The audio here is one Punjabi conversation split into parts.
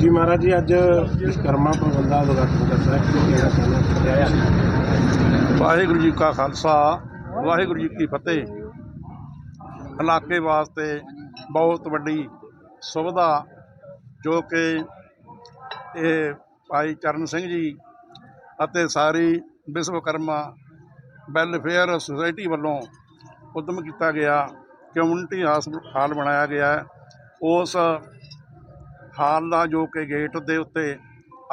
ਜੀ ਮਹਾਰਾਜ ਜੀ, ਅੱਜ ਵਿਸ਼ਕਰਮਾ ਭਵਨ ਦਾ ਉਦਘਾਟਨ ਕਰਦਾ ਵਾਹਿਗੁਰੂ ਜੀ ਕਾ ਖਾਲਸਾ, ਵਾਹਿਗੁਰੂ ਜੀ ਕੀ ਫਤਿਹ। ਇਲਾਕੇ ਵਾਸਤੇ ਬਹੁਤ ਵੱਡੀ ਸੁਵਿਧਾ ਜੋ ਕਿ ਇਹ ਭਾਈ ਚਰਨ ਸਿੰਘ ਜੀ ਅਤੇ ਸਾਰੀ ਵਿਸ਼ਵਕਰਮਾ ਵੈਲਫੇਅਰ ਸੁਸਾਇਟੀ ਵੱਲੋਂ ਉਦਮ ਕੀਤਾ ਗਿਆ, ਕਮਿਊਨਿਟੀ ਹਾਲ ਬਣਾਇਆ ਗਿਆ। ਉਸ ਹਾਲ ਦਾ ਜੋ ਕਿ ਗੇਟ ਦੇ ਉੱਤੇ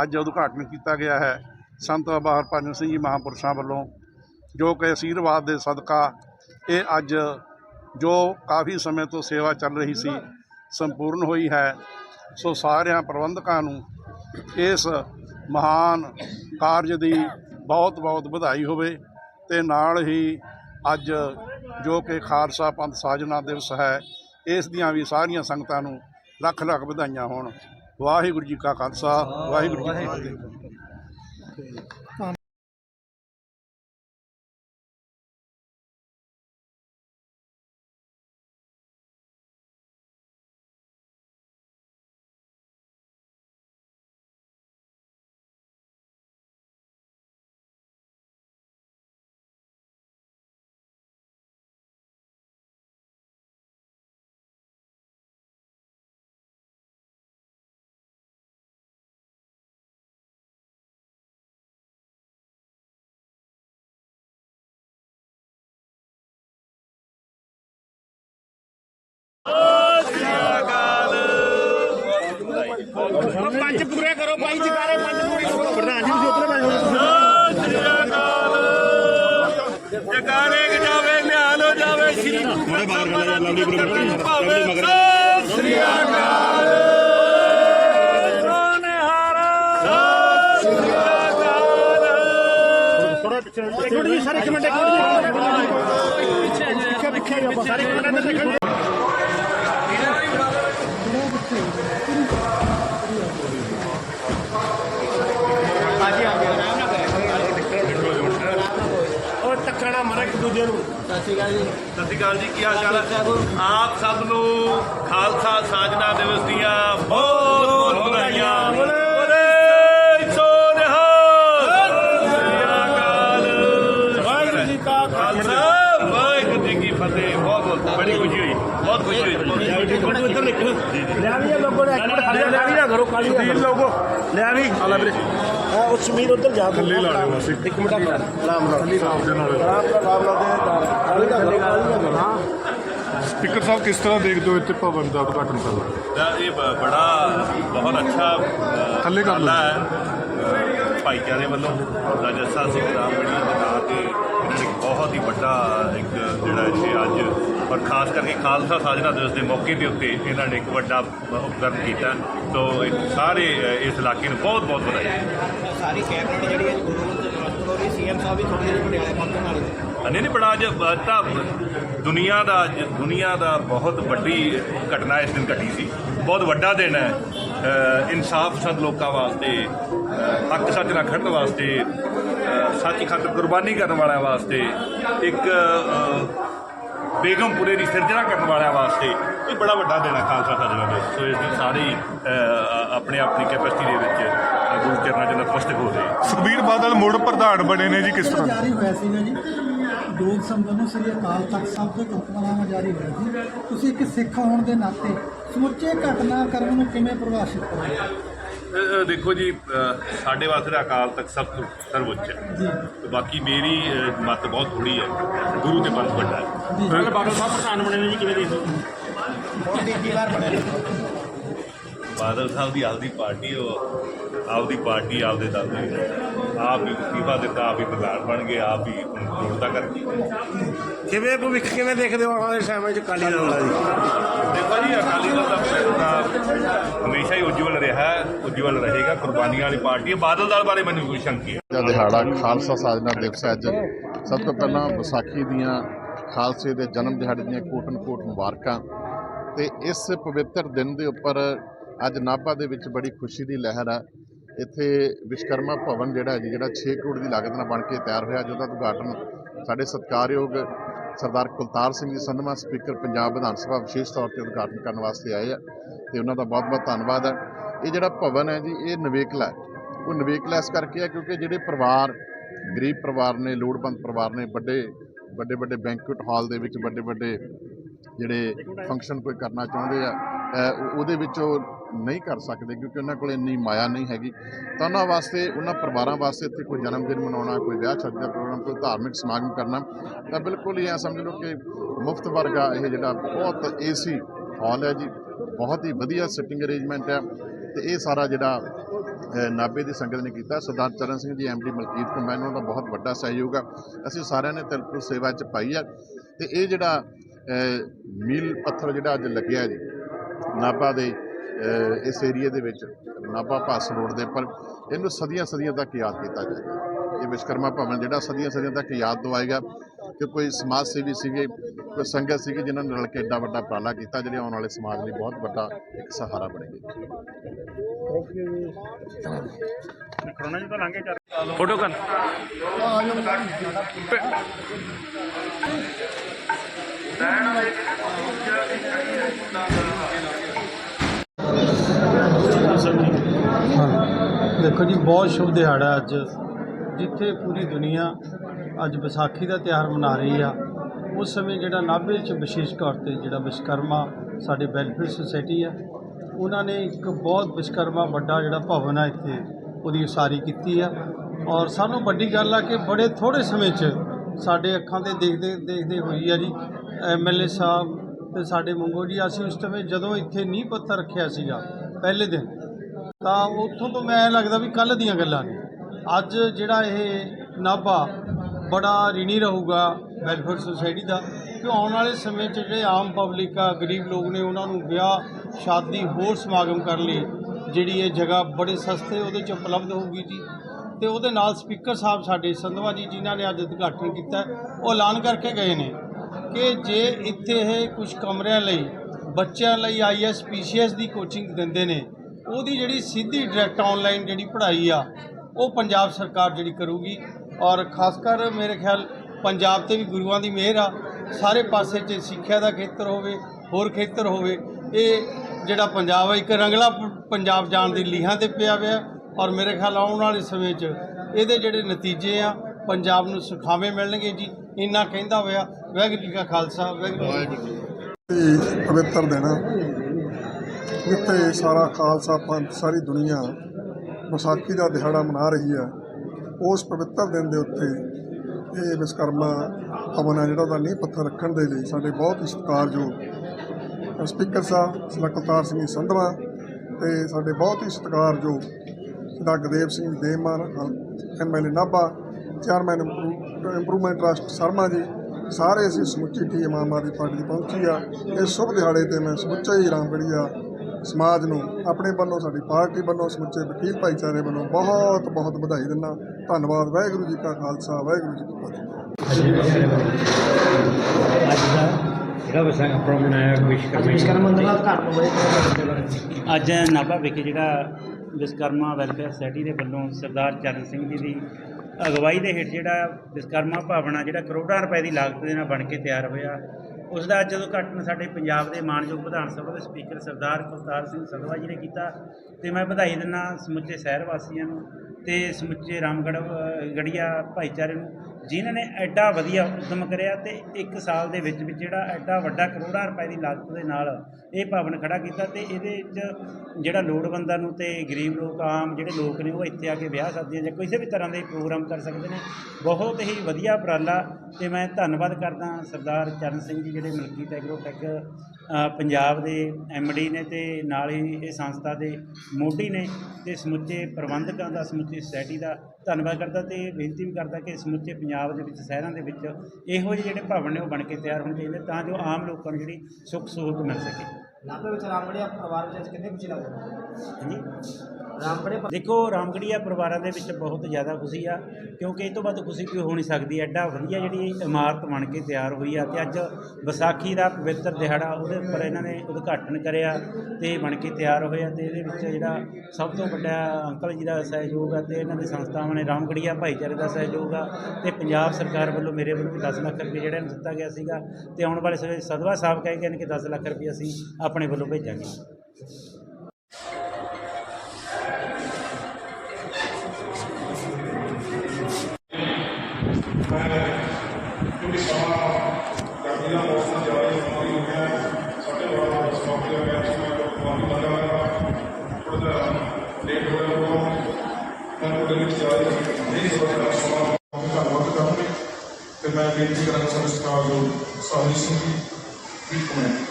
ਅੱਜ ਉਦਘਾਟਨ ਕੀਤਾ ਗਿਆ ਹੈ, ਸੰਤ ਬਾਬਾ ਹਰਭਜਨ ਸਿੰਘ ਜੀ ਮਹਾਂਪੁਰਸ਼ਾਂ ਵੱਲੋਂ, ਜੋ ਕਿ ਅਸ਼ੀਰਵਾਦ ਦੇ ਸਦਕਾ ਇਹ ਅੱਜ ਜੋ ਕਾਫੀ ਸਮੇਂ ਤੋਂ ਸੇਵਾ ਚੱਲ ਰਹੀ ਸੀ, ਸੰਪੂਰਨ ਹੋਈ ਹੈ। ਸੋ ਸਾਰਿਆਂ ਪ੍ਰਬੰਧਕਾਂ ਨੂੰ ਇਸ ਮਹਾਨ ਕਾਰਜ ਦੀ ਬਹੁਤ ਬਹੁਤ ਵਧਾਈ ਹੋਵੇ ਤੇ ਨਾਲ ਹੀ ਅੱਜ ਜੋ ਕਿ ਖਾਲਸਾ ਪੰਥ ਸਾਜਨਾ ਦਿਵਸ ਹੈ, ਇਸ ਦੀਆਂ ਵੀ ਸਾਰੀਆਂ ਸੰਗਤਾਂ ਨੂੰ ਲੱਖ ਲੱਖ ਵਧਾਈਆਂ ਹੋਣ। ਵਾਹਿਗੁਰੂ ਜੀ ਕਾ ਖਾਲਸਾ ਵਾਹਿਗੁਰੂ ਜੀ ਕੀ ਫਤਿਹ। ਪੰਜ ਪੂਰੇ ਕਰੋ ਭਾਈ ਜਕਾਰੇ ਪੰਜ ਪੂਰੇ ਕਰੋ। ਪ੍ਰਧਾਨ ਜੀ ਤੁਸੀਂ ਉਤਰੇ ਜਕਾਰੇ ਜਾਵੇ ਨਿਹਾਲ ਹੋ ਜਾਵੇ ਸ਼੍ਰੀ ਗੁਰੂ ਭਾਵੇਂ ਸ੍ਰੀ ਅਕਾਲ। ਸ੍ਰੀ ਅਕਾਲ। ਥੋੜਾ ਪਿੱਛੇ ਇੱਕ ਮਿੰਟ ਜੀ ਸਰ ਪਿੱਛੇ ਪਿੱਛੇ ਸਾਰੇ ਇੱਕ ਮਿੰਟ ਮਾਰਾ ਇੱਕ ਦੂਜੇ ਨੂੰ ਸਤਿ ਸ੍ਰੀ ਅਕਾਲ ਜੀ ਕੀ ਹਾਲ ਚਾਲ ਹੈ? ਆਪ ਸਭ ਨੂੰ ਖਾਲਸਾ ਸਾਜਨਾ ਦਿਵਸ ਦੀਆਂ ਬਹੁਤ ਬਹੁਤ ਵਧਾਈਆਂ ਬੋਲੇ ਸੋਨਿਹਾਲ ਸਤਿ ਸ੍ਰੀ ਅਕਾਲ ਵਾਹਿਗੁਰੂ ਜੀ ਕਾ ਖਾਲਸਾ ਵਾਹਿਗੁਰੂ ਜੀ ਕੀ ਫਤਿਹ ਬਹੁਤ ਬਹੁਤ ਬੜੀ ਖੁਸ਼ੀ ਹੋਈ ਬਹੁਤ ਖੁਸ਼ੀ ਹੋਈ ਇੱਧਰ ਨਿਕਲ ਲੈ ਵੀ ਇਹ ਲੋਗੋ ਨੇ ਇੱਕ ਮਿੰਟ ਖੜੇ ਲੈ ਵੀ ਨਾ ਕਰੋ ਕਾਲੀ ਲੋਗੋ ਲੈ ਵੀ। ਆਲਾ ਵੀਰੇ। ਉਹ ਸੁਮੀਰ ਉੱਧਰ ਜਾ ਥੱਲੇ ਲਾ ਲਿਓ ਅਸੀਂ। ਇੱਕ ਮਿੰਟ ਰਾਮ ਰਾਮ ਥੱਲੇ ਰਾਮ ਦੇ ਨਾਲ ਰਾਮ ਦਾ ਰਾਮ ਨਾਲ ਦੇ। ਕਾਲੀ ਦਾ ਕਰੋ ਕਾਲੀ ਦਾ ਕਰੋ ਹਾਂ। ਸਪੀਕਰ ਸਾਹਿਬ ਕਿਸ ਤਰ੍ਹਾਂ ਦੇਖਦੇ ਹੋ ਇੱਥੇ ਭਵਨ ਦਾ ਉਦਘਾਟਨ ਕਰਨਾ? ਤਾਂ ਇਹ ਬ- ਬੜਾ ਬਹੁਤ ਅੱਛਾ ਅ, ਥੱਲੇ ਕਰ ਲਓ। ਉਪਰਾਲਾ ਹੈ। ਅ, ਭਾਈਚਾਰੇ ਵੱਲੋਂ ਰਾਜਸਥਾ ਸਿੰਘ ਰਾਮਗੜੀਆ ਦੇ ਨਾਂ ਤੇ ਇਹਨਾਂ ਨੇ ਇੱਕ ਬਹੁਤ ਹੀ ਵੱਡਾ ਇੱਕ ਜਿਹੜਾ ਇੱਥੇ ਅੱਜ ਔਰ ਖਾਸ ਕਰਕੇ ਖਾਲਸਾ ਸਾਜਨਾ ਦਿਵਸ ਦੇ ਮੌਕੇ ਦੇ ਉੱਤੇ ਇਹਨਾਂ ਨੇ ਇੱਕ ਵੱਡਾ ਉਪਕਰਨ ਕੀਤਾ। ਸੋ ਇਹ ਸਾਰੇ ਇਸ ਇਲਾਕੇ ਨੂੰ ਬਹੁਤ ਬਹੁਤ ਵਧਾਈ। ਸਾਰੀ ਕੈਬਨਿਟ ਜਿਹੜੀ ਹੈ ਗੁਰੂ ਕਰੋੜੀ ਸੀਐਮ ਸਾਹਿਬ ਵੀ ਥੋੜੀ ਜਿਹੀ ਪਟਿਆਲੇ ਪਹੁੰਚਣ ਵਾਲੇ ਨੇ। ਨਹੀਂ ਨਹੀਂ ਬੜਾ ਅੱਜ ਤਾਂ ਦੁਨੀਆ ਦਾ ਅੱਜ ਦੁਨੀਆ ਦਾ ਬਹੁਤ ਵੱਡੀ ਘਟਨਾ ਇਸ ਦਿਨ ਘਟੀ ਸੀ। ਬਹੁਤ ਵੱਡਾ ਦਿਨ ਹੈ। ਇਨਸਾਫ ਪਸੰਦ ਲੋਕਾਂ ਵਾਸਤੇ ਹੱਕ ਸੱਚ ਨਾਲ ਖੜਨ ਵਾਸਤੇ ਸੱਚ ਖਾਤਰ ਕੁਰਬਾਨੀ ਕਰਨ ਵਾਲਿਆਂ ਵਾਸਤੇ ਇੱਕ ਬੇਗਮਪੁਰੇ ਦੀ ਸਿਰਜਣਾ ਕਰਨ ਵਾਲਿਆਂ ਵਾਸਤੇ ਇਹ ਬੜਾ ਵੱਡਾ ਦਿਨ ਹੈ ਖਾਲਸਾ ਸਾਜਣਾ ਦੇ। ਸੋ ਇਸ ਦਿਨ ਸਾਰੇ ਆਪਣੇ ਆਪਣੀ ਕੈਪੈਸਿਟੀ ਦੇ ਵਿੱਚ ਗੁਰੂ ਚਰਨਾਂ 'ਚ ਨਤਮਸਤਕ ਹੋ ਰਹੇ। ਸੁਖਬੀਰ ਬਾਦਲ ਮੁੜ ਪ੍ਰਧਾਨ ਬਣੇ ਨੇ ਜੀ ਕਿਸ ਤਰ੍ਹਾਂ? ਜਾਰੀ ਹੋਇਆ ਸੀਗਾ ਜੀ। ਲੋਕ ਸੰਗਤ ਨੂੰ ਸ੍ਰੀ ਅਕਾਲ ਤਖਤ ਸਾਹਿਬ ਤੋਂ ਹੁਕਮਨਾਮਾ ਜਾਰੀ ਹੋਇਆ ਸੀ। ਤੁਸੀਂ ਇੱਕ ਸਿੱਖ ਹੋਣ ਦੇ ਨਾਤੇ ਸਮੁੱਚੇ ਘਟਨਾਕ੍ਰਮ ਨੂੰ ਕਿਵੇਂ ਪ੍ਰਭਾਸ਼ਿਤ ਕਰੋਗੇ? ਦੇਖੋ ਜੀ ਸਾਡੇ ਵਾਸਤੇ ਤਾਂ ਅਕਾਲ ਤੱਕ ਸਭ ਤੋਂ ਸਰਵਉੱਚ ਹੈ। ਤੇ ਬਾਕੀ ਮੇਰੀ ਮੱਤ ਬਹੁਤ ਥੋੜੀ ਹੈ। ਗੁਰੂ ਤੇ ਪੰਥ ਵੱਡਾ ਹੈ। ਬਾਬਾ ਸਾਹਿਬ ਪ੍ਰਧਾਨ ਬਣੇ ਨੇ ਜੀ ਕਿਵੇਂ ਹੁਣ ਤੀਜੀ ਵਾਰ ਬਣੇ ਨੇ। ਬਾਦਲ ਸਾਹਿਬ ਦੀ ਆਪਦੀ ਪਾਰਟੀ ਉਹ ਆਪਦੀ ਪਾਰਟੀ ਆਪਦੇ ਦਲ ਦੇ ਆਪ ਹੀ ਅਸਤੀਫਾ ਦਿੱਤਾ ਆਪ ਹੀ ਪ੍ਰਧਾਨ ਬਣ ਗਏ ਆਪ ਹੀ ਜੋੜਤਾ ਕਰਕੇ ਕਿਵੇਂ ਭਵਿੱਖ ਕਿਵੇਂ ਦੇਖਦੇ ਹੋ ਆਉਣ ਵਾਲੇ ਸਮੇਂ 'ਚ ਕਾਲੀ ਦਲ ਦਾ ਜੀ? ਦੇਖੋ ਜੀ ਅਕਾਲੀ ਦਲ ਦਾ ਹਮੇਸ਼ਾ ਹੀ ਉਜਵਲ ਰਿਹਾ ਉਜਵਲ ਰਹੇਗਾ ਕੁਰਬਾਨੀਆਂ ਵਾਲੀ ਪਾਰਟੀ ਹੈ। ਬਾਦਲ ਦਲ ਬਾਰੇ ਮੈਨੂੰ ਕੋਈ ਸ਼ੰਕੀ ਹੈ ਦਾ ਦਿਹਾੜਾ ਖਾਲਸਾ ਸਾਜਨਾ ਦਿਵਸ ਹੈ ਅੱਜ। ਸਭ ਤੋਂ ਪਹਿਲਾਂ ਵਿਸਾਖੀ ਦੀਆਂ ਖਾਲਸੇ ਦੇ ਜਨਮ ਦਿਹਾੜੇ ਦੀਆਂ ਕੋਟਨ ਕੋਟ ਮੁਬਾਰਕਾਂ ਤੇ ਇਸ ਪਵਿੱਤਰ ਦਿਨ ਦੇ ਉੱਪਰ ਅੱਜ ਨਾਭਾ ਦੇ ਵਿੱਚ ਬੜੀ ਖੁਸ਼ੀ ਦੀ ਲਹਿਰ ਹੈ ਇੱਥੇ ਵਿਸ਼ਕਰਮਾ ਭਵਨ ਜਿਹੜਾ ਹੈ ਜੀ ਜਿਹੜਾ 6 ਕਰੋੜ ਦੀ ਲਾਗਤ ਨਾਲ ਬਣ ਕੇ ਤਿਆਰ ਹੋਇਆ, ਜਿਹਦਾ ਉਦਘਾਟਨ ਸਾਡੇ ਸਤਿਕਾਰਯੋਗ ਸਰਦਾਰ ਕੁਲਤਾਰ ਸਿੰਘ ਜੀ ਸੰਧਮਾ ਸਪੀਕਰ ਪੰਜਾਬ ਵਿਧਾਨ ਸਭਾ ਵਿਸ਼ੇਸ਼ ਤੌਰ ਤੇ ਉਦਘਾਟਨ ਕਰਨ ਵਾਸਤੇ ਆਏ ਆ, ਤੇ ਉਹਨਾਂ ਦਾ ਬਹੁਤ ਬਹੁਤ ਧੰਨਵਾਦ ਹੈ ਇਹ ਜਿਹੜਾ ਭਵਨ ਹੈ ਜੀ, ਇਹ ਨਵੇਕਲਾ ਉਹ ਨਵੇਕਲਾ ਇਸ ਕਰਕੇ ਹੈ ਕਿਉਂਕਿ ਜਿਹੜੇ ਪਰਿਵਾਰ, ਗਰੀਬ ਪਰਿਵਾਰ ਨੇ, ਲੋੜਵੰਦ ਪਰਿਵਾਰ ਨੇ, ਵੱਡੇ ਵੱਡੇ ਵੱਡੇ ਬੈਂਕੁਏਟ ਹਾਲ ਦੇ ਵਿੱਚ ਵੱਡੇ ਵੱਡੇ ਜਿਹੜੇ ਫੰਕਸ਼ਨ ਕੋਈ ਕਰਨਾ ਚਾਹੁੰਦੇ ਆ ਉਹ- ਉਹਦੇ ਵਿੱਚ ਉਹ ਨਹੀਂ ਕਰ ਸਕਦੇ ਕਿਉਂਕਿ ਉਹਨਾਂ ਕੋਲ ਇੰਨੀ ਮਾਇਆ ਨਹੀਂ ਹੈਗੀ। ਤਾਂ ਉਹਨਾਂ ਵਾਸਤੇ ਉਹਨਾਂ ਪਰਿਵਾਰਾਂ ਵਾਸਤੇ ਇੱਥੇ ਕੋਈ ਜਨਮ ਦਿਨ ਮਨਾਉਣਾ ਕੋਈ ਵਿਆਹ ਸ਼ਾਦੀ ਦਾ ਪ੍ਰੋਗਰਾਮ ਕੋਈ ਧਾਰਮਿਕ ਸਮਾਗਮ ਕਰਨਾ ਤਾਂ ਬਿਲਕੁਲ ਹੀ ਐ ਸਮਝ ਲਓ ਕਿ ਮੁਫਤ ਵਰਗਾ ਇਹ ਜਿਹੜਾ ਬਹੁਤ ਏਸੀ ਹਾਲ ਹੈ ਜੀ। ਬਹੁਤ ਹੀ ਵਧੀਆ ਸਿਟਿੰਗ ਅਰੇਂਜਮੈਂਟ ਹੈ ਤੇ ਇਹ ਸਾਰਾ ਜਿਹੜਾ ਅ, ਨਾਭੇ ਦੀ ਸੰਗਤ ਨੇ ਕੀਤਾ। ਸਰਦਾਰ ਚਰਨ ਸਿੰਘ ਜੀ ਐਮਡੀ ਮਲਕੀਤ ਕੰਬਾਈਨ ਉਹਨਾਂ ਦਾ ਬਹੁਤ ਵੱਡਾ ਸਹਿਯੋਗ ਆ। ਅਸੀਂ ਸਾਰਿਆਂ ਨੇ ਤਿਲਪੁਰ ਸੇਵਾ 'ਚ ਪਾਈ ਆ ਤੇ ਇਹ ਜਿਹੜਾ ਮੀਲ ਪੱਥਰ ਜਿਹੜਾ ਅੱਜ ਲੱਗਿਆ ਜੀ ਨਾਭਾ ਦੇ ਇਸ ਏਰੀਏ ਦੇ ਵਿੱਚ ਨਾਭਾ ਪਾਸ ਰੋਡ ਦੇ ਉੱਪਰ ਇਹਨੂੰ ਸਦੀਆਂ ਸਦੀਆਂ ਤੱਕ ਯਾਦ ਕੀਤਾ ਜਾਏਗਾ। ਇਹ ਵਿਸ਼ਕਰਮਾ ਭਵਨ ਜਿਹੜਾ ਸਦੀਆਂ ਸਦੀਆਂ ਤੱਕ ਯਾਦ ਦਵਾਏਗਾ ਕਿ ਕੋਈ ਸਮਾਜ ਸੇਵੀ ਸੀਗੇ ਕੋਈ ਸੰਗਤ ਸੀਗੀ ਜਿਨ੍ਹਾਂ ਨੇ ਰਲ ਕੇ ਏਡਾ ਵੱਡਾ ਉਪਰਾਲਾ ਕੀਤਾ ਜਿਹੜੇ ਆਉਣ ਵਾਲੇ ਸਮਾਜ ਲਈ ਬਹੁਤ ਵੱਡਾ ਇੱਕ ਸਹਾਰਾ ਬਣੇਗਾ। ਫੋਟੋ ਕਰ। ਹਾਂ। ਹਾਂ। ਦੇਖੋ ਜੀ, ਬਹੁਤ ਸ਼ੁਭ ਦਿਹਾੜਾ ਅੱਜ। ਜਿੱਥੇ ਪੂਰੀ ਦੁਨੀਆ ਅੱਜ ਵਿਸਾਖੀ ਦਾ ਤਿਉਹਾਰ ਮਨਾ ਰਹੀ ਆ, ਉਸ ਸਮੇਂ ਜਿਹੜਾ ਨਾਭੇ 'ਚ ਵਿਸ਼ੇਸ਼ ਤੌਰ ਤੇ ਜਿਹੜਾ ਵਿਸ਼ਕਰਮਾ ਸਾਡੇ ਵੈਲਫੇਅਰ ਸੁਸਾਇਟੀ ਆ, ਉਹਨਾਂ ਨੇ ਇੱਕ ਬਹੁਤ ਵਿਸ਼ਕਰਮਾ ਵੱਡਾ ਜਿਹੜਾ ਭਵਨ ਆ ਇੱਥੇ, ਉਹਦੀ ਉਸਾਰੀ ਕੀਤੀ ਆ। ਔਰ ਸਾਨੂੰ ਵੱਡੀ ਗੱਲ ਆ ਕਿ ਬੜੇ ਥੋੜੇ ਸਮੇਂ 'ਚ ਸਾਡੇ ਅੱਖਾਂ ਤੇ ਦੇਖਦੇ ਦੇਖਦੇ ਹੋਈ ਆ ਜੀ ਐਮਐਲਏ ਸਾਹਿਬ ਤੇ ਸਾਡੇ ਮੰਗੋ ਜੀ, ਅਸੀਂ ਉਸ ਸਮੇਂ ਜਦੋਂ ਇੱਥੇ ਨੀਂਹ ਪੱਥਰ ਰੱਖਿਆ ਸੀਗਾ, ਪਹਿਲੇ ਦਿਨ ਤਾਂ ਉੱਥੋਂ ਤੋਂ ਮੈਂ ਲੱਗਦਾ ਵੀ ਕੱਲ ਦੀਆਂ ਗੱਲਾਂ ਨੇ। ਅੱਜ ਜਿਹੜਾ ਇਹ ਨਾਭਾ ਬੜਾ ਰਿਣੀ ਰਹੂਗਾ ਵੈਲਫੇਅਰ ਸੁਸਾਇਟੀ ਦਾ ਕਿ ਆਉਣ ਵਾਲੇ ਸਮੇਂ 'ਚ ਜਿਹੜੇ ਆਮ ਪਬਲਿਕ ਆ, ਗਰੀਬ ਲੋਕ ਨੇ, ਉਹਨਾਂ ਨੂੰ ਵਿਆਹ, ਸ਼ਾਦੀ, ਹੋਰ ਸਮਾਗਮ ਕਰਨ ਲਈ ਜਿਹੜੀ ਇਹ ਜਗ੍ਹਾ ਬੜੇ ਸਸਤੇ ਉਹਦੇ 'ਚ ਉਪਲਬਧ ਹੋਊਗੀ ਜੀ। ਤੇ ਉਹਦੇ ਨਾਲ ਸਪੀਕਰ ਸਾਹਿਬ ਸਾਡੇ ਸੰਧਵਾ ਜੀ ਜਿਨ੍ਹਾਂ ਨੇ ਅੱਜ ਉਦਘਾਟਨ ਕੀਤਾ, ਉਹ ਐਲਾਨ ਕਰਕੇ ਗਏ ਨੇ ਕਿ ਜੇ ਇੱਥੇ ਇਹ ਕੁਝ ਕਮਰਿਆਂ ਲਈ, ਬੱਚਿਆਂ ਲਈ ਆਈਐਸ ਪੀਸੀਐਸ ਦੀ ਕੋਚਿੰਗ ਦਿੰਦੇ ਨੇ ਉਹਦੀ ਜਿਹੜੀ ਸਿੱਧੀ ਡਾਇਰੈਕਟ ਆਨਲਾਈਨ ਜਿਹੜੀ ਪੜ੍ਹਾਈ ਆ, ਉਹ ਪੰਜਾਬ ਸਰਕਾਰ ਜਿਹੜੀ ਕਰੂਗੀ। ਔਰ ਖਾਸ ਕਰ ਮੇਰੇ ਖਿਆਲ ਪੰਜਾਬ ਤੇ ਵੀ ਗੁਰੂਆਂ ਦੀ ਮਿਹਰ ਆ। ਸਾਰੇ ਪਾਸੇ 'ਚ ਸਿੱਖਿਆ ਦਾ ਖੇਤਰ ਹੋਵੇ, ਹੋਰ ਖੇਤਰ ਹੋਵੇ, ਇਹ ਜਿਹੜਾ ਪੰਜਾਬ ਆ, ਇੱਕ ਰੰਗਲਾ ਪੰਜਾਬ ਜਾਣ ਦੀ ਲੀਹਾਂ ਤੇ ਪਿਆ ਹੋਇਆ। ਔਰ ਮੇਰੇ ਖਿਆਲ ਆਉਣ ਵਾਲੇ ਸਮੇਂ 'ਚ ਇਹਦੇ ਜਿਹੜੇ ਨਤੀਜੇ ਆ, ਪੰਜਾਬ ਨੂੰ ਸੁਖਾਵੇਂ ਮਿਲਣਗੇ ਜੀ। ਇੰਨਾ ਕਹਿੰਦਾ ਹੋਇਆ, ਵਾਹਿਗੁਰੂ ਜੀ ਕਾ ਖਾਲਸਾ, ਵਾਹਿਗੁਰੂ ਜੀ ਕੀ ਪਵਿੱਤਰ ਦਿਨ ਜਿੱਥੇ ਸਾਰਾ ਖਾਲਸਾ ਪੰਥ, ਸਾਰੀ ਦੁਨੀਆ ਵਿਸਾਖੀ ਦਾ ਦਿਹਾੜਾ ਮਨਾ ਰਹੀ ਹੈ। ਉਸ ਪਵਿੱਤਰ ਦਿਨ ਦੇ ਉੱਤੇ ਇਹ ਵਿਸ਼ਕਰਮਾ ਭਵਨ ਹੈ, ਜਿਹੜਾ ਉਹਦਾ ਨੀਂਹ ਪੱਥਰ ਰੱਖਣ ਦੇ ਲਈ ਸਾਡੇ ਬਹੁਤ ਹੀ ਸਤਿਕਾਰਯੋਗ ਸਪੀਕਰ ਸਾਹਿਬ, ਸ੍ਰੀ ਕੁਲਤਾਰ ਸਿੰਘ ਜੀ ਸੰਧਵਾ ਤੇ ਸਾਡੇ ਬਹੁਤ ਹੀ ਸਤਿਕਾਰਯੋਗ ਸਦਾ Gurdev Singh Devmaan MLA Nabha, chairman improvement trust Sharma ji, ਸਾਰੇ ਅਸੀਂ ਸਮੁੱਚੀ ਟੀਮ ਆਮ ਆਦਮੀ ਪਾਰਟੀ ਦੀ ਪਹੁੰਚੀ ਆ। ਇਹ ਸ਼ੁਭ ਦਿਹਾੜੇ ਤੇ ਮੈਂ ਸਮੁੱਚਾ ਹੀ ਰਾਮਗੜੀਆ ਸਮਾਜ ਨੂੰ ਆਪਣੇ ਵੱਲੋਂ ਸਾਡੀ ਪਾਰਟੀ ਵੱਲੋਂ ਸਮੁੱਚੇ ਵਕੀਲ ਭਾਈਚਾਰੇ ਵੱਲੋਂ ਬਹੁਤ ਬਹੁਤ ਵਧਾਈ ਦਿੰਦਾ। ਧੰਨਵਾਦ ਵਾਹਿਗੁਰੂ ਜੀ ਕਾ ਖਾਲਸਾ ਵਾਹਿਗੁਰੂ ਜੀ ਕੀ ਫਤਿਹ। ਜਿਹੜਾ ਵਿਸ਼ਾ ਪ੍ਰੋਗਰਾਮ ਹੈ ਵਿਸ਼ਕਰਮਾ ਵਿਸ਼ਕਰਮਾ ਦਾ ਘਾਟ ਹੋਵੇ ਅੱਜ ਨਾਭਾ ਵਿਖੇ ਜਿਹੜਾ ਵਿਸ਼ਕਰਮਾ ਵੈਲਫੇਅਰ ਸੁਸਾਇਟੀ ਦੇ ਵੱਲੋਂ ਸਰਦਾਰ ਚਰਨ ਸਿੰਘ ਜੀ ਦੀ ਅਗਵਾਈ ਦੇ ਹੇਠ ਜਿਹੜਾ ਵਿਸ਼ਕਰਮਾ ਭਵਨ ਜਿਹੜਾ ਕਰੋੜਾਂ ਰੁਪਏ ਦੀ ਲਾਗਤ ਦੇ ਨਾਲ ਬਣ ਕੇ ਤਿਆਰ ਹੋਇਆ। ਉਸ ਦਾ ਅੱਜ ਉਦਘਾਟਨ ਸਾਡੇ ਪੰਜਾਬ ਦੇ ਮਾਨਯੋਗ ਵਿਧਾਨ ਸਭਾ ਦੇ ਸਪੀਕਰ ਸਰਦਾਰ ਕੁਲਤਾਰ ਸਿੰਘ ਸੰਧਵਾ ਜੀ ਨੇ ਕੀਤਾ, ਤੇ ਮੈਂ ਵਧਾਈ ਦਿੰਦਾ ਸਮੁੱਚੇ ਸ਼ਹਿਰ ਵਾਸੀਆਂ ਨੂੰ। ਤੇ ਸਮੁੱਚੇ ਰਾਮਗੜ੍ਹ ਗੜੀਆ ਭਾਈਚਾਰੇ ਨੂੰ ਜਿਨ੍ਹਾਂ ਨੇ ਐਡਾ ਵਧੀਆ ਉਦਮ ਕਰਿਆ ਤੇ ਇੱਕ ਸਾਲ ਦੇ ਵਿੱਚ ਵਿੱਚ ਜਿਹੜਾ ਐਡਾ ਵੱਡਾ ਕਰੋੜਾਂ ਰੁਪਏ ਦੀ ਲਾਗਤ ਦੇ ਨਾਲ ਇਹ ਭਵਨ ਖੜਾ ਕੀਤਾ ਤੇ ਇਹਦੇ ਵਿੱਚ ਜਿਹੜਾ ਲੋੜਵੰਦਾਂ ਨੂੰ ਤੇ ਗਰੀਬ ਲੋਕ ਆਮ ਜਿਹੜੇ ਲੋਕ ਨੇ ਉਹ ਇੱਥੇ ਆ ਕੇ ਵਿਆਹ ਸ਼ਾਦੀਆਂ ਜਾਂ ਕਿਸੇ ਵੀ ਤਰ੍ਹਾਂ ਦੇ ਪ੍ਰੋਗਰਾਮ ਕਰ ਸਕਦੇ ਨੇ। ਬਹੁਤ ਹੀ ਵਧੀਆ ਉਪਰਾਲਾ ਤੇ ਮੈਂ ਧੰਨਵਾਦ ਕਰਦਾ ਸਰਦਾਰ ਚਰਨ ਸਿੰਘ ਜੀ ਜਿਹੜੇ ਮਲਕੀਤ ਐਗਰੋਟੈਕ ਅ, ਪੰਜਾਬ ਦੇ ਐਮਡੀ ਨੇ ਤੇ ਨਾਲ ਹੀ ਇਹ ਸੰਸਥਾ ਦੇ ਮੋਢੀ ਨੇ ਤੇ ਸਮੁੱਚੇ ਪ੍ਰਬੰਧਕਾਂ ਦਾ ਸਮੁੱਚੀ ਸੁਸਾਇਟੀ ਦਾ ਧੰਨਵਾਦ ਕਰਦਾ ਤੇ ਬੇਨਤੀ ਵੀ ਕਰਦਾ ਕਿ ਸਮੁੱਚੇ ਪੰਜਾਬ ਦੇ ਵਿੱਚ ਸ਼ਹਿਰਾਂ ਦੇ ਵਿੱਚ ਇਹੋ ਜਿਹੇ ਜਿਹੜੇ ਭਵਨ ਨੇ ਉਹ ਬਣ ਕੇ ਤਿਆਰ ਹੋਣੇ ਚਾਹੀਦੇ ਤਾਂ ਜੋ ਆਮ ਲੋਕਾਂ ਨੂੰ ਜਿਹੜੀ ਸੁੱਖ ਸਹੂਲਤ ਮਿਲ ਸਕੇ। ਨਾਭੇ ਵਿੱਚ ਰਾਮਗੜੀਆ ਪਰਿਵਾਰ ਵਿੱਚ ਕਿੰਨੇ ਖੁਸ਼ੀ ਲੱਗਦੀ ਹਾਂਜੀ? ਰਾਮਗੜੀਆ ਦੇਖੋ ਰਾਮਗੜੀਆ ਪਰਿਵਾਰਾਂ ਦੇ ਵਿੱਚ ਬਹੁਤ ਜ਼ਿਆਦਾ ਖੁਸ਼ੀ ਆ, ਕਿਉਂਕਿ ਇਹ ਤੋਂ ਵੱਧ ਖੁਸ਼ੀ ਕੋਈ ਹੋ ਨਹੀਂ ਸਕਦੀ। ਐਡਾ ਵਧੀਆ ਜਿਹੜੀ ਇਮਾਰਤ ਬਣ ਕੇ ਤਿਆਰ ਹੋਈ ਆ ਤੇ ਅੱਜ ਵਿਸਾਖੀ ਦਾ ਪਵਿੱਤਰ ਦਿਹਾੜਾ ਉਹਦੇ ਉੱਪਰ ਇਹਨਾਂ ਨੇ ਉਦਘਾਟਨ ਕਰਿਆ ਤੇ ਬਣ ਕੇ ਤਿਆਰ ਹੋਇਆ ਤੇ ਇਹਦੇ ਵਿੱਚ ਜਿਹੜਾ ਸਭ ਤੋਂ ਵੱਡਾ ਅੰਕਲ ਜੀ ਦਾ ਸਹਿਯੋਗ ਆ ਤੇ ਇਹਨਾਂ ਦੀ ਸੰਸਥਾਵਾਂ ਨੇ ਰਾਮਗੜੀਆ ਭਾਈਚਾਰੇ ਦਾ ਸਹਿਯੋਗ ਆ ਤੇ ਪੰਜਾਬ ਸਰਕਾਰ ਵੱਲੋਂ ਮੇਰੇ ਵੱਲੋਂ ਵੀ 10 ਲੱਖ ਰੁਪਏ ਜਿਹੜਾ ਇਹਨੂੰ ਦਿੱਤਾ ਗਿਆ ਸੀਗਾ ਤੇ ਆਉਣ ਵਾਲੇ ਸਮੇਂ ਸਦਵਾ ਸਾਹਿਬ ਕਹਿ ਗਏ ਨੇ ਕਿ 10 ਲੱਖ ਰੁਪਏ ਅਸੀਂ ਆਪਣੇ ਵੱਲੋਂ ਭੇਜਾਂਗੇ। ਤੇ ਮੈਂ ਬੇਨਤੀ ਕਰਾਂਗਾ ਸਾਡੇ ਸਟਾਫ ਨੂੰ ਸਾਹਿਬ ਸਿੰਘ ਜੀ ਵੀ ਕਮੈਂਟ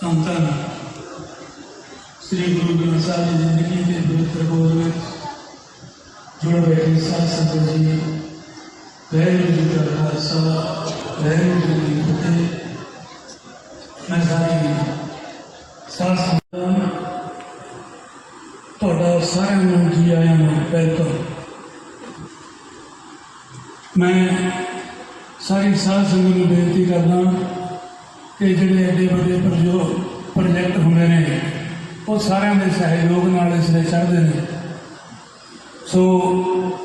ਧੰਨ ਧੰਨ ਸ੍ਰੀ ਗੁਰੂ ਗ੍ਰੰਥ ਸਾਹਿਬ ਦੀ ਜ਼ਿੰਦਗੀ ਦੇ ਪਵਿੱਤਰ ਬੋਧ ਵਿੱਚ ਜੁੜ ਬੈਠੇ ਸਾਧ ਸੰਗਤ ਜੀ, ਵਾਹਿਗੁਰੂ ਜੀ ਕਾ ਖਾਲਸਾ, ਵਾਹਿਗੁਰੂ ਜੀ ਕੀ ਫਤਿਹ। ਮੈਂ ਸਾਰੀ ਸਾਧ ਸੰਗਤ ਤੁਹਾਡਾ ਸਾਰਿਆਂ ਨੂੰ ਜੀ ਆਇਆਂ ਨੂੰ ਵੈਲਕਮ ਮੈਂ ਸਾਰੀ ਸਾਧ ਸੰਗਤ ਨੂੰ ਬੇਨਤੀ ਕਰਦਾ ਕਿ ਜਿਹੜੇ ਐਡੇ ਵੱਡੇ ਪ੍ਰਜੋ ਪ੍ਰੋਜੈਕਟ ਹੁੰਦੇ ਨੇ, ਉਹ ਸਾਰਿਆਂ ਦੇ ਸਹਿਯੋਗ ਨਾਲ ਇਸ ਦੇ ਚੜ੍ਹਦੇ ਨੇ। ਸੋ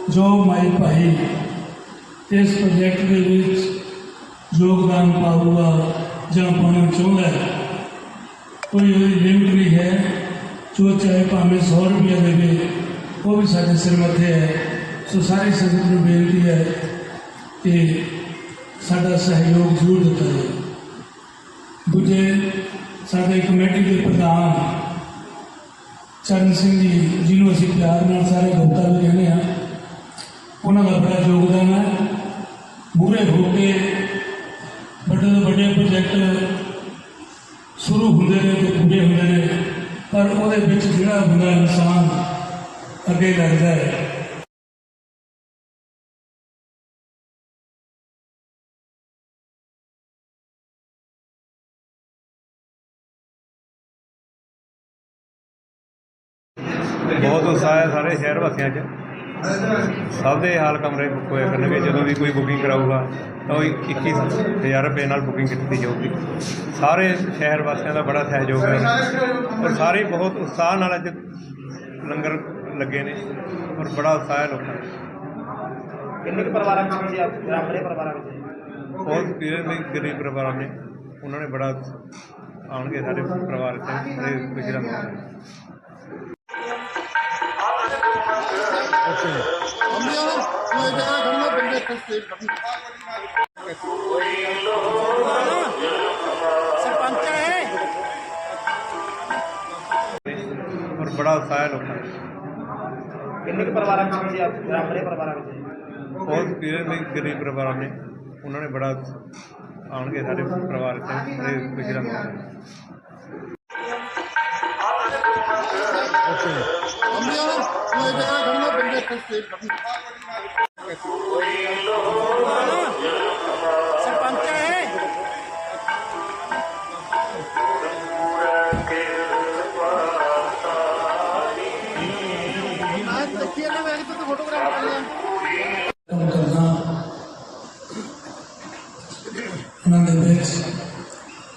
ਜੋ ਮਾਈ ਭਾਈ, ਇਸ ਪ੍ਰੋਜੈਕਟ ਦੇ ਵਿੱਚ ਯੋਗਦਾਨ ਪਾਊਗਾ ਜਾਂ ਪਾਉਣਾ ਚਾਹੁੰਦਾ ਹੈ, ਕੋਈ ਉਹਦੀ ਲਿਮਟ ਨਹੀਂ ਹੈ। ਜੋ ਚਾਹੇ ਭਾਵੇਂ 100 ਰੁਪਏ ਦੇਵੇ, ਉਹ ਵੀ ਸਾਡੇ ਸਿਰ ਮੱਥੇ ਹੈ। ਸੋ ਸਾਰੀ ਸੰਗਤ ਨੂੰ ਬੇਨਤੀ ਹੈ ਕਿ ਸਾਡਾ ਸਹਿਯੋਗ ਜ਼ਰੂਰ ਦਿੱਤਾ ਜਾਵੇ। ਦੂਜੇ, ਸਾਡੇ ਕਮੇਟੀ ਦੇ ਪ੍ਰਧਾਨ ਚਰਨ ਸਿੰਘ ਜੀ, ਜਿਹਨੂੰ ਅਸੀਂ ਪਿਆਰ ਨਾਲ ਸਾਰੇ ਗੁਪਤਾ ਵੀ ਕਹਿੰਦੇ ਆ ਉਹਨਾਂ ਦਾ ਬੜਾ ਯੋਗਦਾਨ ਹੈ। ਮੂਰੇ ਹੋ ਕੇ ਵੱਡੇ ਤੋਂ ਵੱਡੇ ਪ੍ਰੋਜੈਕਟ ਸ਼ੁਰੂ ਹੁੰਦੇ ਨੇ ਤੇ ਪੂਰੇ ਹੁੰਦੇ ਨੇ, ਪਰ ਉਹਦੇ ਵਿੱਚ ਜਿਹੜਾ ਹੁੰਦਾ ਇਨਸਾਨ ਅੱਗੇ ਲੱਗਦਾ ਹੈ। ਹੈ ਸਾਰੇ ਸ਼ਹਿਰ ਵਾਸੀਆਂ 'ਚ। ਸਭ ਦੇ ਹਾਲ ਕਮਰੇ ਬੁੱਕ ਹੋਏ ਕਰਨਗੇ। ਜਦੋਂ ਵੀ ਕੋਈ ਬੁਕਿੰਗ ਕਰਾਊਗਾ ਤਾਂ ਉਹ 21000 ਰੁਪਏ ਨਾਲ ਬੁਕਿੰਗ ਕੀਤੀ ਜਾਊਗੀ। ਸਾਰੇ ਸ਼ਹਿਰ ਵਾਸੀਆਂ ਦਾ ਬੜਾ ਸਹਿਯੋਗ ਹੈ। ਔਰ ਸਾਰੇ ਬਹੁਤ ਉਤਸ਼ਾਹ ਨਾਲ ਅੱਜ ਲੰਗਰ ਲੱਗੇ ਨੇ ਔਰ ਬੜਾ ਉਤਸ਼ਾਹ ਹੈ ਲੋਕਾਂ ਦਾ। ਕਿੰਨੇ ਪਰਿਵਾਰਾਂ ਵਿੱਚ ਆਪਣੇ ਪਰਿਵਾਰਾਂ ਵਿੱਚ? ਬਹੁਤ ਪੀਰ ਨੇ ਗਰੀਬ ਪਰਿਵਾਰਾਂ ਨੇ। ਉਹਨਾਂ ਨੇ ਬੜਾ ਆਉਣਗੇ ਸਾਡੇ ਪਰਿਵਾਰ ਬੜੇ ਖੁਸ਼ੀ ਦਾ ਮਾਹੌਲ ਔਰ ਬੜਾ ਉਤਸ਼ਾਹ ਹੈ ਲੋਕਾਂ ਦਾ। ਕਿੰਨੇ ਪਰਿਵਾਰਾਂ ਵਿੱਚ ਆਪ? ਆਪਣੇ ਪਰਿਵਾਰਾਂ ਵਿੱਚ? ਬਹੁਤ ਪੀਰ ਨੇ ਗਰੀਬ ਪਰਿਵਾਰਾਂ ਨੇ ਉਹਨਾਂ ਨੇ ਬੜਾ ਆਉਣਗੇ ਸਾਡੇ ਪਰਿਵਾਰ ਬੜੇ ਖੁਸ਼ੀ ਦਾ ਮਾਹੌਲ ਹੈ ਕੰਮ ਕਰਨਾ ਉਹਨਾਂ ਦੇ ਵਿੱਚ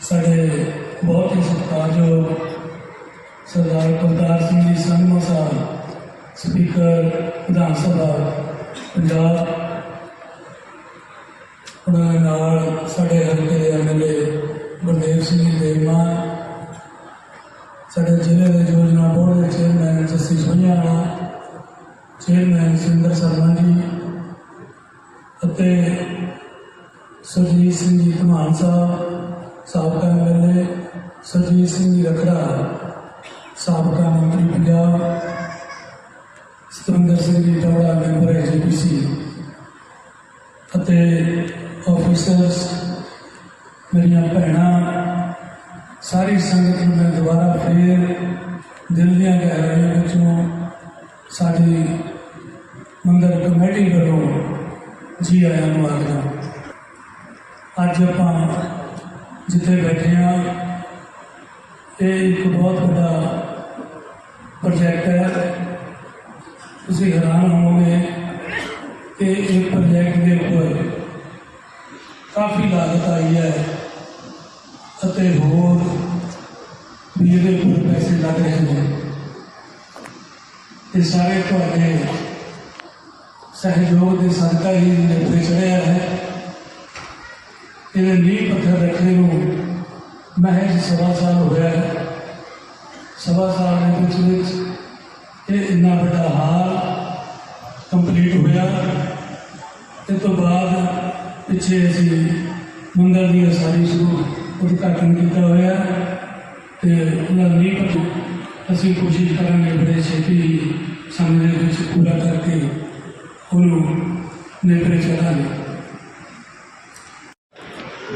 ਸਾਡੇ ਬਹੁਤ ਹੀ ਸਤਿਕਾਰਯੋਗ ਸਰਦਾਰ ਕੁਲਤਾਰ ਸਿੰਘ ਜੀ ਸੰਧਮਾ ਸਾਹਿਬ ਸਪੀਕਰ, ਵਿਧਾਨ ਸਭਾ, ਪੰਜਾਬ। ਉਹਨਾਂ ਦੇ ਨਾਲ ਸਾਡੇ ਹਲਕੇ ਦੇ ਐਮਐਲਏ ਗੁਰਦੇਵ ਸਿੰਘ ਜੀ ਸਾਡੇ ਜ਼ਿਲ੍ਹੇ ਦੇ ਯੋਜਨਾ ਬੋਰਡ ਦੇ ਚੇਅਰਮੈਨ ਜੱਸੀ ਸੁਝਾਣਾ ਚੇਅਰਮੈਨ ਸਿੰਦਰ ਸ਼ਰਮਾ ਜੀ ਅਤੇ ਸੁਰਜੀਤ ਸਿੰਘ ਜੀ ਧਮਾਨ ਸਾਹਿਬ, ਸਾਬਕਾ ਐਮਐਲਏ ਸੁਰਜੀਤ ਸਿੰਘ ਜੀ ਰਖੜਾ। ਅਤੇ ਆਫੀਸਰਸ ਮੇਰੀਆਂ ਭੈਣਾਂ, ਸਾਰੀ ਸੰਗਤ ਨੂੰ ਮੈਂ ਦੁਬਾਰਾ ਫੇਰ ਦਿਲ ਦੀਆਂ ਗਹਿਰਾਈਆਂ ਵਿੱਚੋਂ ਸਾਡੀ ਮੰਦਰ ਕਮੇਟੀ ਵੱਲੋਂ ਜੀ ਆਇਆਂ ਨੂੰ ਆਖਦਾ ਅੱਜ ਆਪਾਂ ਜਿੱਥੇ ਬੈਠੇ ਹਾਂ, ਇਹ ਇੱਕ ਬਹੁਤ ਵੱਡਾ ਪ੍ਰੋਜੈਕਟ ਹੈ। ਤੁਸੀਂ ਹੈਰਾਨ ਹੋਵੋਗੇ ਕਿ ਇਹ ਪ੍ਰੋਜੈਕਟ ਦੇ ਉੱਪਰ ਕਾਫੀ ਲਾਗਤ ਆਈ ਹੈ ਅਤੇ ਹੋਰ ਵੀ ਇਹਦੇ ਉੱਪਰ ਪੈਸੇ ਲੱਗ ਰਹੇ ਨੇ। ਇਹ ਸਾਰੇ ਤੁਹਾਡੇ ਸਹਿਯੋਗ ਦੇ ਸਦਕਾ ਹੀ ਨਿਭੇ ਚੜਿਆ ਹੈ। ਇਹਦੇ ਨੀਂਹ ਪੱਥਰ ਰੱਖੇ ਨੂੰ ਮਹਿਜ ਸਵਾ ਸਾਲ ਹੋ ਗਿਆ ਹੈ। ਸਵਾ ਸਾਲ ਦੇ ਵਿੱਚ ਵਿੱਚ ਇਹ ਇੰਨਾ ਵੱਡਾ ਹਾਲ ਕੰਪਲੀਟ ਹੋਇਆ। ਤੇ ਤੋਂ ਬਾਅਦ ਪਿੱਛੇ ਅਸੀਂ ਮੰਦਰ ਦੀ ਸਾਰੀ ਸ਼ੁਰੂ ਉਦਘਾਟਨ ਕੀਤਾ ਹੋਇਆ ਤੇ ਉਹਦਾ ਨਹੀਂ ਪਤਾ ਅਸੀਂ ਕੋਸ਼ਿਸ਼ ਕਰਾਂਗੇ ਬੜੇ ਛੇਤੀ ਸਮੇਂ ਦੇ ਵਿੱਚ ਪੂਰਾ ਕਰਕੇ ਉਹਨੂੰ ਨੇਪਰੇ ਚੜਾਂਗੇ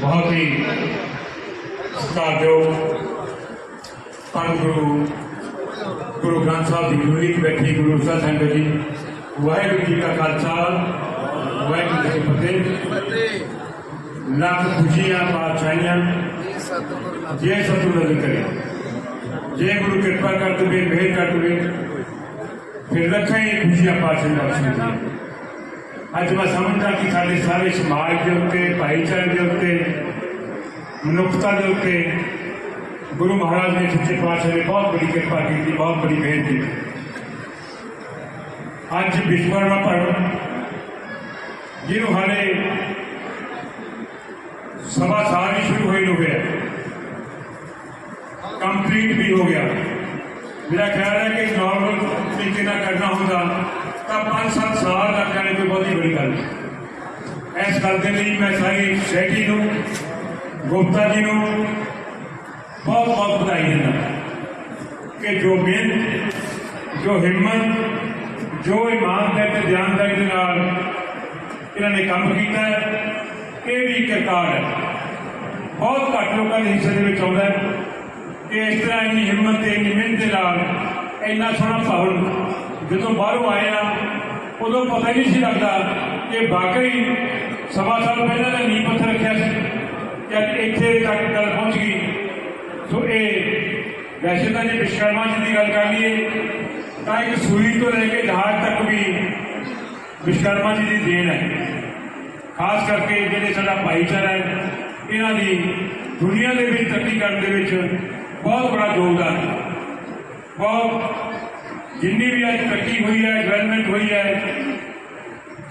ਬਹੁਤ ਹੀ ਸਤਿਕਾਰਯੋਗ ਪੰਜ ਗੁਰੂ ਗੁਰੂ ਗ੍ਰੰਥ ਸਾਹਿਬ ਦੀ ਹਜ਼ੂਰੀ 'ਚ ਬੈਠੀ ਗੁਰੂ ਸਾਹਿਬ ਸੰਗਤ ਜੀ ਵਾਹਿਗੁਰੂ ਜੀ ਕਾ ਖਾਲਸਾ ਵਾਹਿਗੁਰੂ ਜੀ ਕੀ ਫਤਿਹ ਲੱਖ ਖੁਸ਼ੀਆਂ ਪਾਤਸ਼ਾਹੀਆਂ ਜੇ ਸਤਿਗੁਰੂ ਕਰੇ ਜੇ ਗੁਰੂ ਕਿਰਪਾ ਕਰ ਦੇਵੇ ਮਿਹਰ ਕਰ ਦੇਵੇ ਫਿਰ ਲੱਖਾਂ ਹੀ ਖੁਸ਼ੀਆਂ ਪਾਤਸ਼ਾਹ ਬਖਸ਼ਣਗੇ ਅੱਜ ਮੈਂ ਸਮਝਦਾ ਕਿ ਸਾਡੇ ਸਾਰੇ ਸਮਾਜ ਦੇ ਉੱਤੇ ਭਾਈਚਾਰੇ ਦੇ ਉੱਤੇ ਮਨੁੱਖਤਾ ਦੇ ਉੱਤੇ ਗੁਰੂ ਮਹਾਰਾਜ ਨੇ ਸੱਚੇ ਪਾਤਸ਼ਾਹ ਨੇ ਬਹੁਤ ਬੜੀ ਕਿਰਪਾ ਕੀਤੀ ਬਹੁਤ ਬੜੀ ਮਿਹਰ ਕੀਤੀ ਅੱਜ ਵਿਸ਼ਵਕਰਮਾ ਪਰਵ ਜਿਹਨੂੰ ਹਾਲੇ ਸਵਾ ਸਾਲ ਹੀ ਸ਼ੁਰੂ ਹੋਈ ਨੂੰ ਹੋਇਆ ਕੰਪਲੀਟ ਵੀ ਹੋ ਗਿਆ। ਮੇਰਾ ਖਿਆਲ ਹੈ ਕਿ ਨਾਰਮਲ ਤਰੀਕੇ ਨਾਲ ਕਰਨਾ ਹੁੰਦਾ, ਤਾਂ 5-7 ਸਾਲ ਲੱਗ ਜਾਣੇ ਕੋਈ ਬਹੁਤੀ ਬੜੀ ਗੱਲ ਇਸ ਗੱਲ ਦੇ ਲਈ ਮੈਂ ਸਾਰੀ ਸੋਸਾਇਟੀ ਨੂੰ, ਗੁਪਤਾ ਜੀ ਨੂੰ ਬਹੁਤ ਬਹੁਤ ਵਧਾਈ ਦਿੰਦਾ ਕਿ ਜੋ ਮਿਹਨਤ, ਜੋ ਹਿੰਮਤ, ਜੋ ਇਮਾਨਦਾਰੀ ਤੇ ਜਾਨਦਾਰੀ ਦੇ ਨਾਲ ਇਹਨਾਂ ਨੇ ਕੰਮ ਕੀਤਾ ਹੈ। ਇਹ ਵੀ ਇੱਕ ਰਿਕਾਰਡ ਹੈ। ਬਹੁਤ ਘੱਟ ਲੋਕਾਂ ਦੇ ਹਿੱਸੇ ਦੇ ਵਿੱਚ ਆਉਂਦਾ ਹੈ। ਕਿ ਇਸ ਤਰ੍ਹਾਂ ਇੰਨੀ ਹਿੰਮਤ ਤੇ ਇੰਨੀ ਮਿਹਨਤ ਦੇ ਨਾਲ ਇੰਨਾ ਸੋਹਣਾ ਭਵਨ ਜਦੋਂ ਬਾਹਰੋਂ ਆਇਆ ਉਦੋਂ ਪਤਾ ਨਹੀਂ ਸੀ ਲੱਗਦਾ ਕਿ ਵਾਕਈ ਸਵਾ ਸਾਲ ਪਹਿਲਾਂ ਦਾ ਨੀਂਹ ਪੱਥਰ ਰੱਖਿਆ ਸੀ ਜਦ ਇੱਥੇ ਤੱਕ ਗੱਲ ਪਹੁੰਚ ਗਈ। ਸੋ ਇਹ ਵੈਸੇ ਤਾਂ ਜੇ ਵਿਸ਼ਕਰਮਾ ਜੀ ਦੀ ਗੱਲ ਕਰ ਲਈਏ, ਤਾਂ ਇੱਕ ਸੂਈ ਤੋਂ ਲੈ ਕੇ ਜਹਾਜ਼ ਤੱਕ ਵੀ ਵਿਸ਼ਵਕਰਮਾ ਜੀ ਦੀ ਦੇਣ ਹੈ ਖਾਸ ਕਰਕੇ ਜਿਹੜੇ ਸਾਡਾ ਭਾਈਚਾਰਾ ਹੈ ਇਹਨਾਂ ਦੀ ਦੁਨੀਆ ਦੇ ਵਿੱਚ ਤਰੱਕੀ ਕਰਨ ਦੇ ਵਿੱਚ ਬਹੁਤ ਬੜਾ ਯੋਗਦਾਨ ਹੈ ਬਹੁਤ ਜਿੰਨੀ ਵੀ ਅੱਜ ਤਰੱਕੀ ਹੋਈ ਹੈ ਡਿਵੈਲਪਮੈਂਟ ਹੋਈ ਹੈ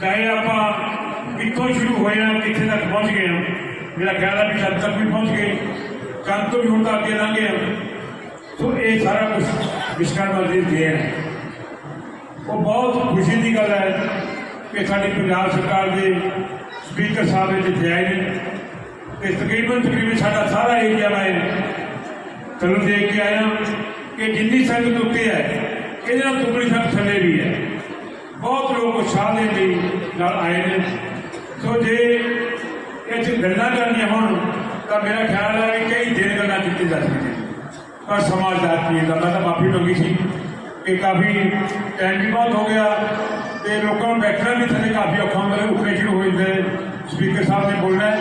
ਚਾਹੇ ਆਪਾਂ ਕਿੱਥੋਂ ਸ਼ੁਰੂ ਹੋਏ ਹਾਂ ਕਿੱਥੇ ਤੱਕ ਪਹੁੰਚ ਗਏ ਹਾਂ ਮੇਰਾ ਖਿਆਲ ਹੈ ਵੀ ਜਦ ਤੱਕ ਵੀ ਪਹੁੰਚ ਗਏ ਚੰਦ ਤੋਂ ਵੀ ਹੁਣ ਤਾਂ ਅੱਗੇ ਲੰਘੇ ਹਾਂ ਸੋ ਇਹ ਸਾਰਾ ਕੁਝ ਵਿਸ਼ਕਰਮਾ ਜੀ ਦੀ ਦੇਣ ਹੈ ਉਹ ਬਹੁਤ ਖੁਸ਼ੀ ਦੀ ਗੱਲ ਹੈ ਕਿ ਸਾਡੀ ਪੰਜਾਬ ਸਰਕਾਰ ਦੇ ਸਪੀਕਰ ਸਾਹਿਬ ਇਹ ਜਿੱਥੇ ਆਏ ਨੇ, ਤੇ ਤਕਰੀਬਨ ਤਕਰੀਬਨ ਸਾਡਾ ਸਾਰਾ ਏਰੀਆ ਮੈਂ ਤੁਹਾਨੂੰ ਦੇਖ ਕੇ ਆਇਆ ਕਿ ਜਿੰਨੀ ਸੰਗਤ ਉੱਤੇ ਹੈ, ਇਹਦੇ ਨਾਲ ਦੁੱਗਣੀ ਸੰਗਤ ਥੱਲੇ ਵੀ ਹੈ। ਬਹੁਤ ਲੋਕ ਉਤਸ਼ਾਹ ਦੇ ਲਈ ਨਾਲ ਆਏ ਨੇ। ਸੋ ਜੇ ਇਹ 'ਚ ਗੱਲਾਂ ਕਰਨੀਆਂ ਹੋਣ, ਤਾਂ ਮੇਰਾ ਖਿਆਲ ਹੈ ਕਿ ਕਈ ਦਿਨ ਗੱਲਾਂ ਕੀਤੀਆਂ ਜਾ ਸਕਦੀਆਂ ਪਰ ਸਮਾਜਦਾਰ ਕੀ ਦਾ ਮੈਂ ਤਾਂ ਮਾਫੀ ਮੰਗੀ ਸੀ। ਕਿ ਕਾਫੀ ਟਾਈਮ ਵੀ ਬਹੁਤ ਹੋ ਗਿਆ। ਤੇ ਲੋਕਾਂ ਨੂੰ ਬੈਠਣਾ ਵੀ ਥੱਲੇ ਕਾਫੀ ਔਖਾ ਹੁੰਦਾ ਉੱਪਰੇ ਸ਼ੁਰੂ ਹੋ ਜਾਂਦੇ ਸਪੀਕਰ ਸਾਹਿਬ ਨੇ ਬੋਲਣਾ ਹੈ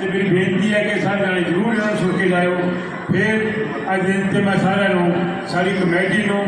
ਤੇ ਮੇਰੀ ਬੇਨਤੀ ਹੈ ਕਿ ਸਾਰੇ ਜਾਣੇ ਜ਼ਰੂਰ ਇਹਨਾਂ ਨੂੰ ਸੁਣ ਕੇ ਜਾਇਓ। ਫਿਰ ਅੱਜ ਦਿਨ ਤੇ ਮੈਂ ਸਾਰਿਆਂ ਨੂੰ, ਸਾਰੀ ਕਮੇਟੀ ਨੂੰ